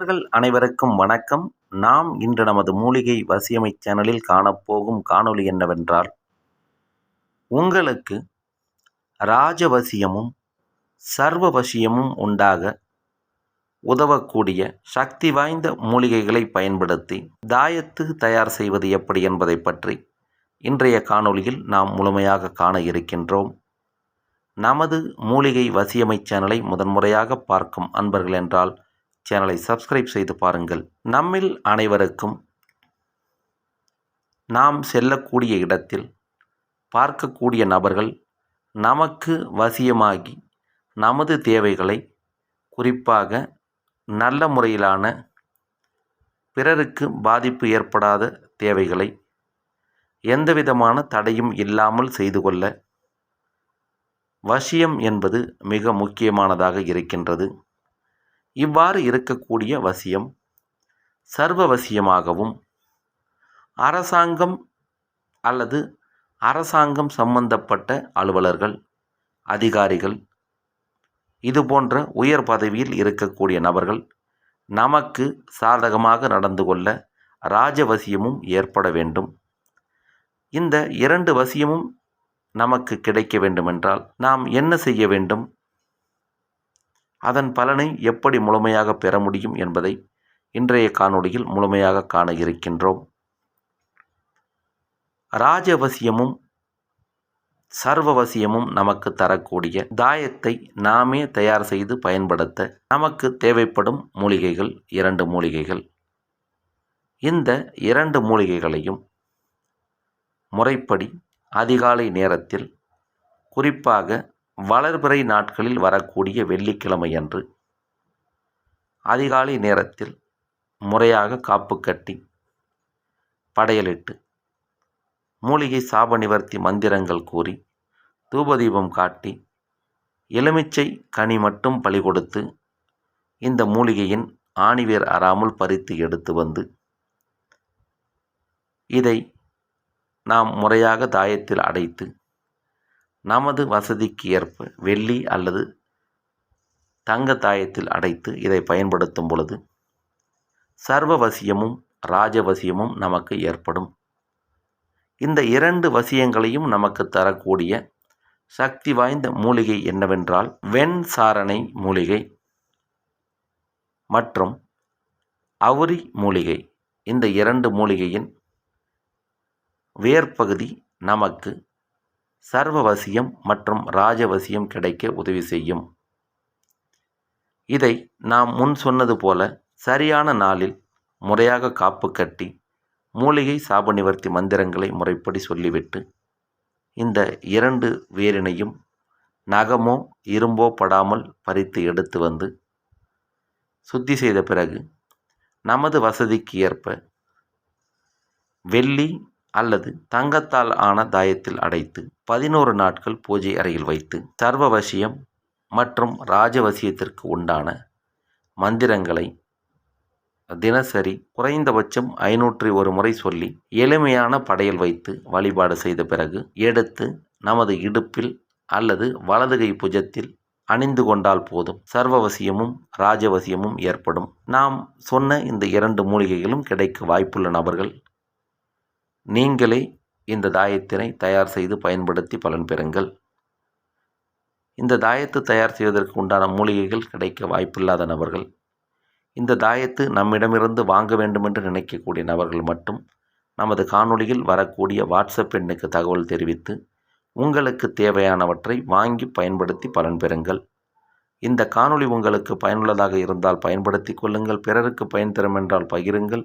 நண்பர்கள் அனைவருக்கும் வணக்கம். நாம் இன்று நமது மூலிகை வசியமை சேனலில் காணப்போகும் காணொளி என்னவென்றால் உங்களுக்கு ராஜவசியமும் சர்வவசியமும் உண்டாக உதவக்கூடிய சக்தி வாய்ந்த மூலிகைகளை பயன்படுத்தி தாயத்து தயார் செய்வது எப்படி என்பதை பற்றி இன்றைய காணொளியில் நாம் முழுமையாக காண இருக்கின்றோம். நமது மூலிகை வசியமை சேனலை முதன்முறையாக பார்க்கும் அன்பர்கள் என்றால் சேனலை சப்ஸ்கிரைப் செய்து பாருங்கள். நம்மில் அனைவருக்கும் நாம் செல்லக்கூடிய இடத்தில் பார்க்கக்கூடிய நபர்கள் நமக்கு வசியமாகி நமது தேவைகளை குறிப்பாக நல்ல முறையிலான பிறருக்கு பாதிப்பு ஏற்படாத தேவைகளை எந்தவிதமான தடையும் இல்லாமல் செய்து கொள்ள வசியம் என்பது மிக முக்கியமானதாக இருக்கின்றது. இவ்வாறு இருக்கக்கூடிய வசியம் சர்வவசியமாகவும் அரசாங்கம் அல்லது அரசாங்கம் சம்பந்தப்பட்ட அலுவலர்கள் அதிகாரிகள் இது போன்ற உயர் பதவியில் இருக்கக்கூடிய நபர்கள் நமக்கு சாதகமாக நடந்து கொள்ள ராஜவசியமும் ஏற்பட வேண்டும். இந்த இரண்டு வசியமும் நமக்கு கிடைக்க வேண்டுமென்றால் நாம் என்ன செய்ய வேண்டும்? அதன் பலனை எப்படி முழுமையாக பெற முடியும் என்பதை இன்றைய காணொளியில் முழுமையாக காண இருக்கின்றோம். ராஜவசியமும் சர்வவசியமும் நமக்கு தரக்கூடிய தாயத்தை நாமே தயார் செய்து பயன்படுத்த நமக்கு தேவைப்படும் மூலிகைகள் இரண்டு மூலிகைகள். இந்த இரண்டு மூலிகைகளையும் முறைப்படி அதிகாலை நேரத்தில் குறிப்பாக வளர்பிறை நாட்களில் வரக்கூடிய வெள்ளிக்கிழமை அன்று அதிகாலை நேரத்தில் முறையாக காப்பு கட்டி படையலிட்டு மூலிகை சாப நிவர்த்தி மந்திரங்கள் கூறி தூபதீபம் காட்டி எலுமிச்சை கனி மட்டும் பலி கொடுத்து இந்த மூலிகையின் ஆணிவேர் அறாமல் பறித்து எடுத்து வந்து இதை நாம் முறையாக தாயத்தில் அடைத்து நமது வசதிக்கு ஏற்ப வெள்ளி அல்லது தங்க தாயத்தில் அடைத்து இதை பயன்படுத்தும் பொழுது சர்வவசியமும் ராஜவசியமும் நமக்கு ஏற்படும். இந்த இரண்டு வசியங்களையும் நமக்கு தரக்கூடிய சக்தி வாய்ந்த மூலிகை என்னவென்றால் வெண் சாரணை மூலிகை மற்றும் அவுரி மூலிகை. இந்த இரண்டு மூலிகையின் வேர்ப்பகுதி நமக்கு சர்வவசியம் மற்றும் ராஜவசியம் கிடைக்க உதவி செய்யும். இதை நாம் முன் சொன்னது போல சரியான நாளில் முறையாக காப்பு கட்டி மூலிகை சாப நிவர்த்தி மந்திரங்களை முறைப்படி சொல்லிவிட்டு இந்த இரண்டு வேரினையும் நகமோ இரும்போ படாமல் பறித்து எடுத்து வந்து சுத்தி செய்த பிறகு நமது வசதிக்கு ஏற்ப வெள்ளி அல்லது தங்கத்தால் ஆன தாயத்தில் அடைத்து பதினோரு நாட்கள் பூஜை அறையில் வைத்து சர்வவசியம் மற்றும் ராஜவசியத்திற்கு உண்டான மந்திரங்களை தினசரி குறைந்தபட்சம் ஐநூற்றி ஒரு முறை சொல்லி எளிமையான படையல் வைத்து வழிபாடு செய்த பிறகு எடுத்து நமது இடுப்பில் அல்லது வலதுகை புஜத்தில் அணிந்து கொண்டால் போதும். சர்வவசியமும் ராஜவசியமும் ஏற்படும். நாம் சொன்ன இந்த இரண்டு மூலிகைகளும் கிடைக்க வாய்ப்புள்ள நபர்கள் நீங்களே இந்த தாயத்தினை தயார் செய்து பயன்படுத்தி பலன் பெறுங்கள். இந்த தாயத்து தயார் செய்வதற்கு உண்டான மூலிகைகள் கிடைக்க வாய்ப்பில்லாத நபர்கள். இந்த தாயத்து நம்மிடமிருந்து வாங்க வேண்டுமென்று நினைக்கக்கூடிய நபர்கள் மட்டும் நமது காணொளியில் வரக்கூடிய வாட்ஸ்அப் எண்ணுக்கு தகவல் தெரிவித்து உங்களுக்கு தேவையானவற்றை வாங்கி பயன்படுத்தி பலன் பெறுங்கள். இந்த காணொளி உங்களுக்கு பயனுள்ளதாக இருந்தால் பயன்படுத்தி கொள்ளுங்கள். பிறருக்கு பயன் தரும் என்றால் பகிருங்கள்.